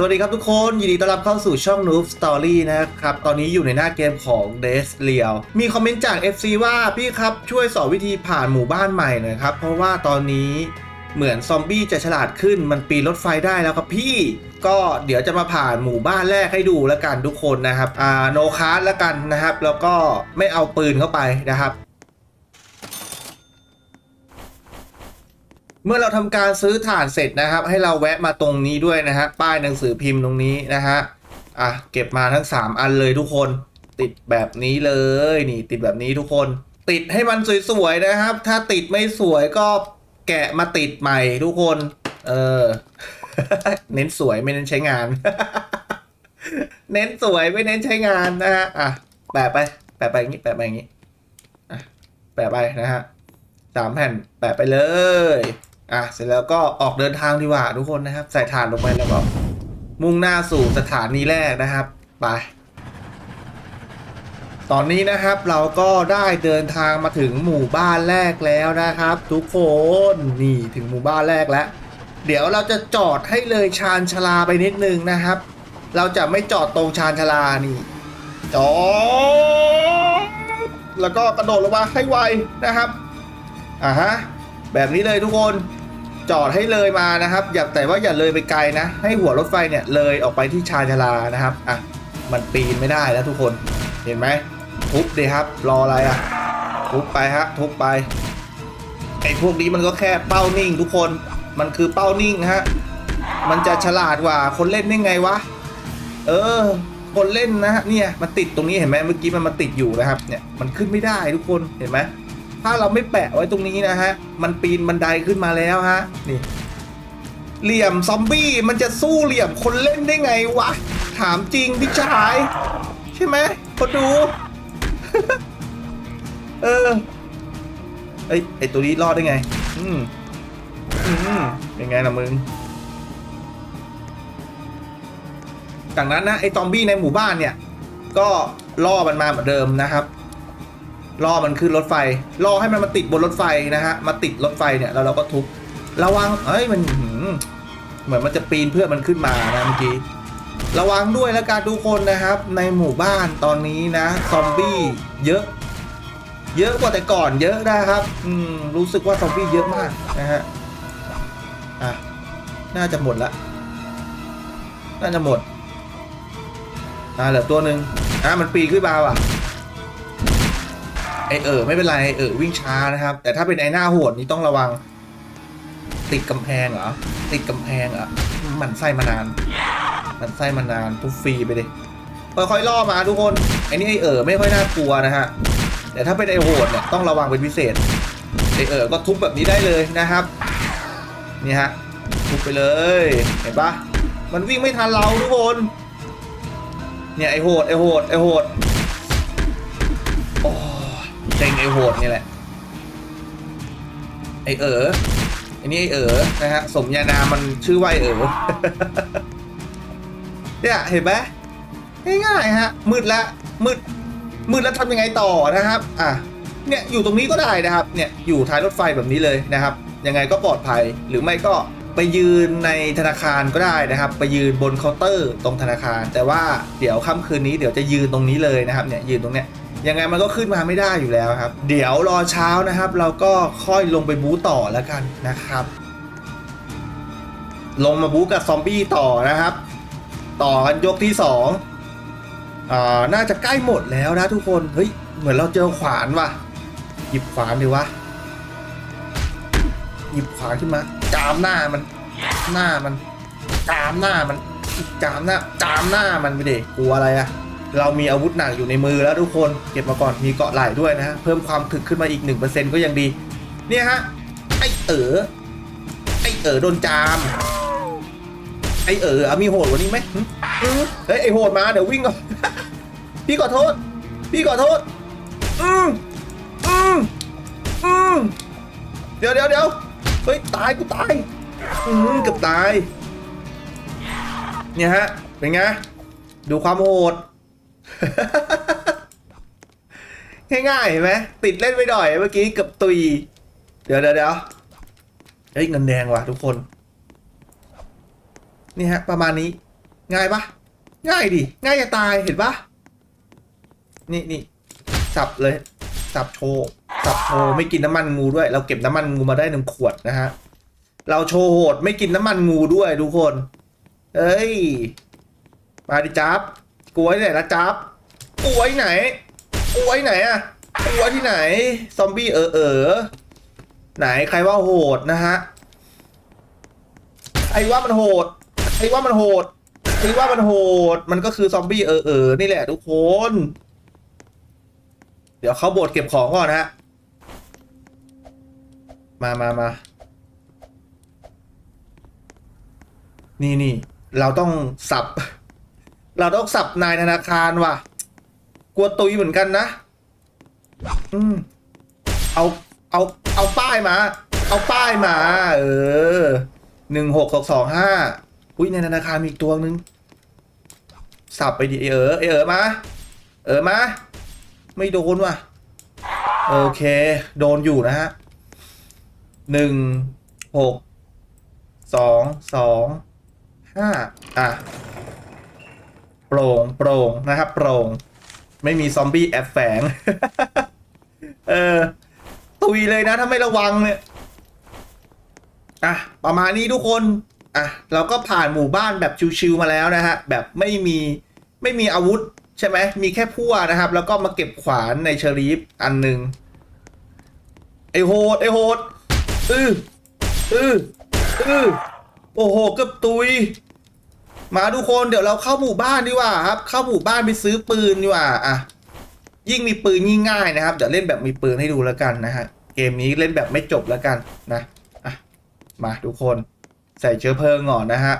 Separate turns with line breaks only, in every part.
สวัสดีครับทุกคน ยินดีต้อนรับเข้าสู่ช่อง Noob Story นะครับ ตอนนี้อยู่ในหน้าเกมของ d e s r e a l มีคอมเมนต์จาก FC ว่าพี่ครับช่วยสอนวิธีผ่านหมู่บ้านใหม่หน่อยครับ เพราะว่าตอนนี้เหมือนซอมบี้จะฉลาดขึ้นมันปีนรถไฟได้แล้วครับพี่ก็เดี๋ยวจะมาผ่านหมู่บ้านแรกให้ดูแล้วกันทุกคนนะครับอ่าโนคาร์แล้วกันนะครับ แล้วก็ไม่เอาปืนเข้าไปนะครับ เมื่อเราทำการซื้อถ่านเสร็จนะครับ ให้เราแวะมาตรงนี้ด้วยนะฮะป้ายหนังสือพิมพ์ตรงนี้นะฮะอะเก็บมาทั้ง 3 อันเลยทุกคนติดแบบนี้เลยนี่ติดแบบนี้ทุกคน ติดให้มันสวยๆนะครับ ถ้าติดไม่สวยก็แกะมาติดใหม่ทุกคน เออ เน้นสวยไม่เน้นใช้งาน เน้นสวยไม่เน้นใช้งานนะฮะอะแปะไป แปะไปอย่างนี้แปะไปอย่างนี้อะแปะไปนะฮะสามแผ่นแปะไปเลย อะเสร็จแล้วก็ออกเดินทางดีกว่าทุกคนนะครับ ใส่ถ่านลงไปแล้วก็มุ่งหน้าสู่สถานีแรกนะครับไปตอนนี้นะครับเราก็ได้เดินทางมาถึงหมู่บ้านแรกแล้วนะครับ ทุกคนนี่ถึงหมู่บ้านแรกแล้ว เดี๋ยวเราจะจอดให้เลยชานชาลาไปนิดนึงนะครับ เราจะไม่จอดตรงชานชาลานี่จอดแล้วก็กระโดดลงมาให้ไวนะครับอ่าฮะแบบนี้เลยทุกคน จอดให้เลยมานะครับ อย่าแต่ว่าอย่าเลยไปไกลนะ ให้หัวรถไฟเนี่ยเลยออกไปที่ชานชาลานะครับอะมันปีนไม่ได้แล้วทุกคนเห็นไหมทุบดีครับ รออะไรอะทุบไปฮะทุบไปไอ้พวกนี้มันก็แค่เป้านิ่งทุกคนมันคือเป้านิ่งฮะมันจะฉลาดกว่าคนเล่นได้ไงวะเออคนเล่นนะฮะเนี่ยมันติดตรงนี้เห็นไหมเมื่อกี้มันมาติดอยู่นะครับเนี่ยมันขึ้นไม่ได้ทุกคนเห็นไหม ถ้าเราไม่แปะไว้ตรงนี้นะฮะ มันปีนบันไดขึ้นมาแล้วฮะ นี่ เหลี่ยมซอมบี้มันจะสู้เหลี่ยมคนเล่นได้ไงวะ ถามจริงพี่ชาย ใช่ไหมคนดู เออเอ้ยไอตัวนี้รอดได้ไง อืมอืมเป็นไงล่ะมึงจากนั้นนะไอซอมบี้ในหมู่บ้านเนี่ย ก็ล่อมันมาเหมือนเดิมนะครับ ล่อมันขึ้นรถไฟล่อให้มันมาติดบนรถไฟนะฮะมาติดรถไฟเนี่ยแล้วเราก็ทุบระวังเอ้ยมันเหมือนมันจะปีนเพื่อมันขึ้นมานะเมื่อกี้ระวังด้วยแล้วกันทุกคนนะครับ ในหมู่บ้านตอนนี้นะซอมบี้เยอะ เยอะกว่าแต่ก่อนเยอะนะครับอืมรู้สึกว่าซอมบี้เยอะมากนะฮะอะน่าจะหมดละน่าจะหมดอ่าเหลือตัวหนึ่งอะมันปีนขึ้นมาว่ะ ไอเออไม่เป็นไรไอเออวิ่งช้านะครับ แต่ถ้าเป็นไอหน้าโหดนี่ต้องระวัง ติดกำแพงเหรอติดกำแพงเหรอมันไส้มานาน มันไส้มานานทุบฟรีไปดิค่อยๆล่อมาทุกคนไอนี่ไอเออไม่ค่อยน่ากลัวนะฮะแต่ถ้าเป็นไอโหดเนี่ยต้องระวังเป็นพิเศษไอเออก็ทุบแบบนี้ได้เลยนะครับนี่ฮะทุบไปเลยเห็นปะมันวิ่งไม่ทันเราทุกคนเนี่ยไอโหดไอโหดไอโหดโอ้ เซ็งไอโหดนี่แหละ ไอเอ๋อไอนี่ไอเอ๋อนะฮะ สมญานามมันชื่อว่าไอเออเนี่ยเห็นไหมง่ายๆฮะ มืดละมืด มืดแล้วทำยังไงต่อนะครับ อะ เนี่ยอยู่ตรงนี้ก็ได้นะครับ เนี่ยอยู่ท้ายรถไฟแบบนี้เลยนะครับ ยังไงก็ปลอดภัย หรือไม่ก็ไปยืนในธนาคารก็ได้นะครับ ไปยืนบนเคาน์เตอร์ตรงธนาคาร แต่ว่าเดี๋ยวค่ำคืนนี้เดี๋ยวจะยืนตรงนี้เลยนะครับ เนี่ยยืนตรงเนี้ย ยังไงมันก็ขึ้นมาไม่ได้อยู่แล้วครับ เดี๋ยวรอเช้านะครับ เราก็ค่อยลงไปบู๊ต่อแล้วกันนะครับ ลงมาบู๊กับซอมบี้ต่อนะครับ ต่อกันยกที่สองอ่าน่าจะใกล้หมดแล้วนะทุกคนเฮ้ยเหมือนเราเจอขวานว่ะ หยิบขวานดีวะหยิบขวานขึ้นมาจามหน้ามัน หน้ามันจามหน้ามันจามหน้าจามหน้ามันไปเด็กกลัวอะไรอะ เรามีอาวุธหนักอยู่ในมือแล้วทุกคนเก็บมาก่อนมีเกาะไหล่ด้วยนะฮะเพิ่มความถึกขึ้นมาอีก 1%ก็ยังดี เนี่ยฮะ ไอเอ๋อไอเอ๋อโดนจาม ไอเอ๋อเอามีโหดกว่านี้ไหมหึอืมเฮ้ยไอโหดมาเดี๋ยววิ่งก่อนพี่ขอโทษ พี่ขอโทษ อืมอืมอืมเดี๋ยวเดี๋ยวเดี๋ยวเฮ้ยตายกูตายอืมเกือบตาย เนี่ยฮะเป็นไงดูความโหด ง่ายๆไหมติดเล่นไปหน่อยเมื่อกี้เกือบตุย เดี๋ยวเดี๋ยวเดี๋ยวเฮ้ยเงินแดงว่ะทุกคน นี่ฮะ ประมาณนี้ ง่ายปะง่ายดิ ง่ายจะตายเห็นปะนี่นี่สับเลย สับโชว์สับโชว์ไม่กินน้ำมันงูด้วย เราเก็บน้ำมันงูมาได้หนึ่งขวดนะฮะ เราโชว์โหดไม่กินน้ำมันงูด้วยทุกคน เอ้ย มาดิจับ กลัวที่ไหนละจับกลัวที่ไหนกลัวที่ไหนอะกลัวที่ไหน ซอมบี้เออเออไหนใครว่าโหดนะฮะไอ้ว่ามันโหดไอ้ว่ามันโหดไอ้ว่ามันโหด มันก็คือซอมบี้เออเออนี่แหละทุกคน เดี๋ยวเขาโบดเก็บของก่อนนะฮะ มามามานี่นี่เราต้องสับ เราต้องสับนายธนาคารว่ะ กลัวตุยเหมือนกันนะ อืม เอา เอา เอาป้ายมา เอาป้ายมา เออ หนึ่งหกสองสองห้า อุ้ยในธนาคารมีอีกตัวนึง สับไปดิไอ้เออ เออมา เออมา ไม่โดนว่ะ โอเค โดนอยู่นะฮะ หนึ่งหก สอง สอง ห้า อะ โปร่งโปร่งนะครับโปร่งไม่มีซอมบี้แอบแฝง เออตุยเลยนะถ้าไม่ระวังเนี่ยอะประมาณนี้ทุกคนอะเราก็ผ่านหมู่บ้านแบบชิวๆมาแล้วนะฮะแบบไม่มีไม่มีอาวุธใช่ไหมมีแค่พั่วนะครับ แล้วก็มาเก็บขวานในเชอรีฟอันหนึ่งไอโหดไอโหดอืออืออือโอ้โหเกือบตุย มาทุกคนเดี๋ยวเราเข้าหมู่บ้านดีกว่าครับ เข้าหมู่บ้านไปซื้อปืนดีกว่าอะยิ่งมีปืนยิ่งง่ายนะครับเดี๋ยวเล่นแบบมีปืนให้ดูแล้วกันนะฮะเกมนี้เล่นแบบไม่จบแล้วกันนะอะมาทุกคนใส่เชื้อเพลิงก่อนนะฮะ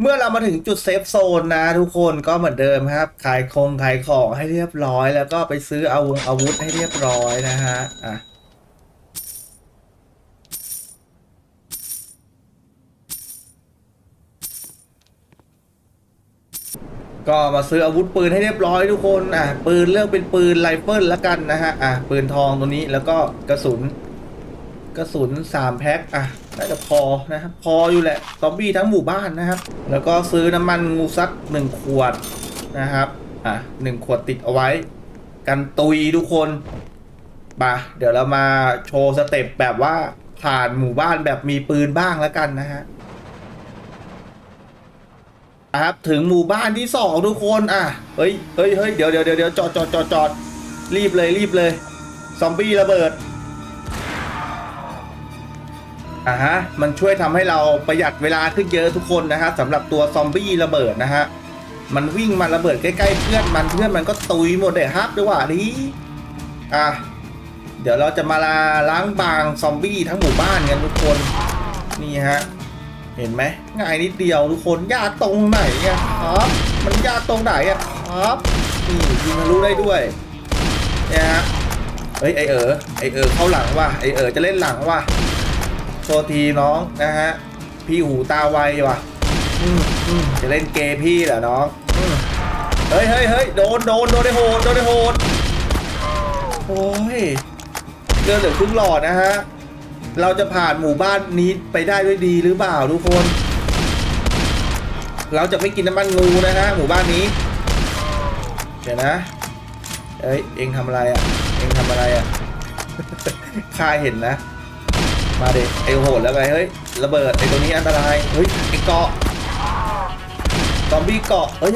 เมื่อเรามาถึงจุดเซฟโซนนะ ทุกคนก็เหมือนเดิมครับ ขายคงขายของให้เรียบร้อย แล้วก็ไปซื้ออาวงอาวุธให้เรียบร้อยนะฮะอะ ก็มาซื้ออาวุธปืนให้เรียบร้อยทุกคนอะปืนเลือกเป็นปืนไรเฟิลแล้วกันนะฮะอะปืนทองตัวนี้แล้วก็กระสุน กระสุนสามแพ็คอะน่าจะพอนะครับพออยู่แหละซอมบี้ทั้งหมู่บ้านนะครับ แล้วก็ซื้อน้ำมันงูสักหนึ่งขวดนะครับอะหนึ่งขวดติดเอาไว้ กันตุยทุกคนมาเดี๋ยวเรามาโชว์สเต็ปแบบว่าผ่านหมู่บ้านแบบมีปืนบ้างแล้วกันนะฮะ ครับถึงหมู่บ้านที่สองทุกคนอะเฮ้ยเฮ้ยเฮ้ยเดี๋ยวเดี๋ยวเดี๋ยวเดี๋ยวจอดจอดจอดจอดรีบเลยรีบเลยซอมบี้ระเบิดอะฮะมันช่วยทำให้เราประหยัดเวลาขึ้นเยอะทุกคนนะฮะสำหรับตัวซอมบี้ระเบิดนะฮะมันวิ่งมาระเบิดใกล้ๆเพื่อนมันเพื่อนมันก็ตุยหมดเลยครับด้วยว่านี้อะเดี๋ยวเราจะมาล้างบางซอมบี้ทั้งหมู่บ้านกันทุกคนนี่ฮะ เห็นไหมง่ายนิดเดียวทุกคนยากตรงไหนอะครับมันยากตรงไหนอะครับนี่ยิงทะลุได้ด้วยเนี่ยฮะเฮ้ยไอเอ๋อไอเอ๋อเข้าหลังว่ะไอเอ๋อจะเล่นหลังว่ะโทษทีน้องนะฮะพี่หูตาไวว่ะจะเล่นเกย์พี่เหรอน้องเฮ้ยเฮ้ยเฮ้ยโดนโดนโดนได้โหดโดนได้โหดโอ้ยเลือดเหลือครึ่งหลอดนะฮะ เราจะผ่านหมู่บ้านนี้ไปได้ด้วยดีหรือเปล่าทุกคน เราจะไม่กินน้ำมันงูนะฮะหมู่บ้านนี้ เดี๋ยวนะเอ้ยเองทำอะไรอะ่ะ เองทำอะไรอะ่ะข้าเห็นนะ มาเด็กไอโหดแล้วไงเฮ้ยระเบิดไอตัวนี้อันตรายเฮ้ยไอเกาะซอมบี้เกาะเฮ้ย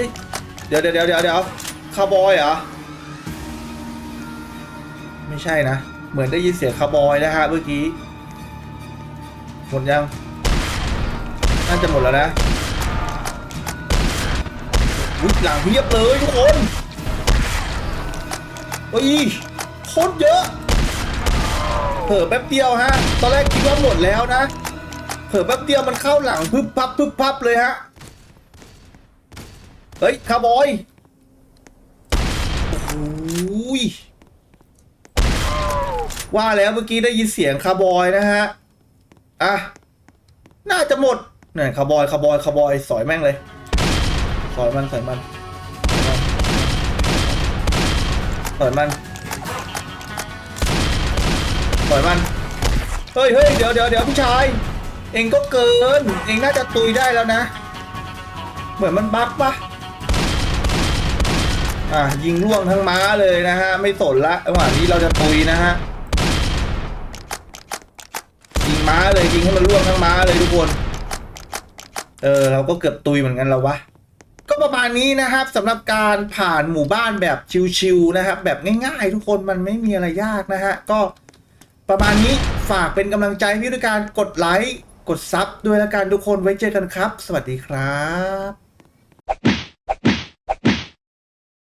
เดี๋ยวเดี๋ยวเดี๋ยวเดี๋ยวคาร์บอยเหรอไม่ใช่นะ เหมือนได้ยินเสียงคาร์บอยนะฮะเมื่อกี้ มดยัง น่าจะหมดแล้วนะอุ๊ยหลังเพียบเลยทุกคนโอ้ยโคตรเยอะ เผลอแป๊บเดียวฮะ ตอนแรกคิดว่าหมดแล้วนะ เผลอแป๊บเดียวมันเข้าหลังพึบพับพึบพับเลยฮะ เฮ้ยคาร์บอยโอ้ยว่าแล้วเมื่อกี้ได้ยินเสียงคาร์บอยนะฮะ อะ น่าจะหมดเนี่คาร์บอยคาร์บอยคาร์บอยสอยแม่งเลย สอยมันสอยมันสอยมันสอยมันเฮ้ยเฮ้ยเดี๋ยวเดี๋ยวเดี๋ยวพี่ชาย เองก็เกิน เองน่าจะตุยได้แล้วนะ เหมือนมันบั๊กปะอะยิงล่วงทั้งม้าเลยนะฮะ ไม่สนละจังหวะนี้เราจะตุยนะฮะ ยิง ม้าเลยยิงให้มันล่วงทั้งม้าเลยทุกคน เออเราก็เกือบตุยเหมือนกันแล้ววะก็ประมาณนี้นะครับสำหรับการผ่านหมู่บ้านแบบชิวๆนะครับ แบบง่ายๆ ทุกคนมันไม่มีอะไรยากนะฮะก็ประมาณนี้ฝากเป็นกำลังใจพี่ด้วยการกดไลค์กดซับด้วยละกันทุกคนไว้เจอกันครับ สวัสดีครับ